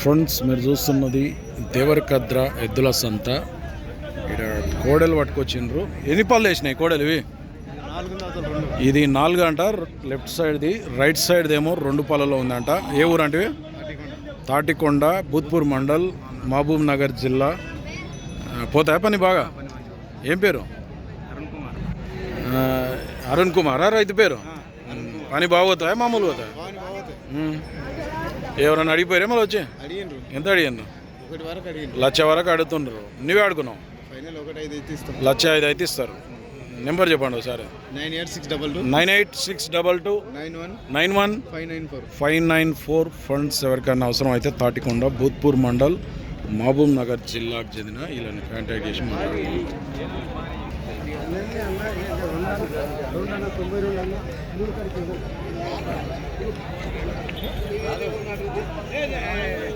Friends మీరు చూస్తున్నది దేవరకద్ర ఎద్దుల సంత. ఇక్కడ కోడలు పట్టుకొచ్చిండ్రు. ఎన్ని పళ్ళు వేసినాయి కోడలు ఇవి? ఇది నాలుగు అంట లెఫ్ట్ సైడ్ది రైట్ సైడ్ ఏమో రెండు పళ్ళలో ఉందంట. ఏ ఊరు అంటే తాటికొండ బూత్పూర్ మండల్ మహబూబ్ నగర్ జిల్లా. పోతాయా పని బాగా? ఏం పేరు? అరుణ్ కుమార్. రైతు పేరు? పని బాగోతాయా? మామూలు పోతాయా. ఎవరన్నా అడిగిపోయారే మళ్ళీ వచ్చి? అడిగిండ్రు. ఎంత అడిగాను ఒకటి వరకు అడిగిండ్రు. లక్ష వరకు అడుగుతుండ్రు. నువ్వే అడుగున్నావు? ఫైనల్ ఒకటి ఐదు అయితే ఇస్తాం. లక్ష ఐదు అయితే ఇస్తారు. నెంబర్ చెప్పండి ఒకసారి. Nine eight six double two. Nine eight six double two. Nine one. Nine one. Five nine four. Five nine four funds ఎవరికైనా అవసరం అయితే తాటికొండ భూత్పూర్ మండల్ మహబూబ్ నగర్ జిల్లాకు చెందిన వీళ్ళని కాంటాక్ట్ చేసి మాట్లాడుతున్నాం Eh, eh, eh.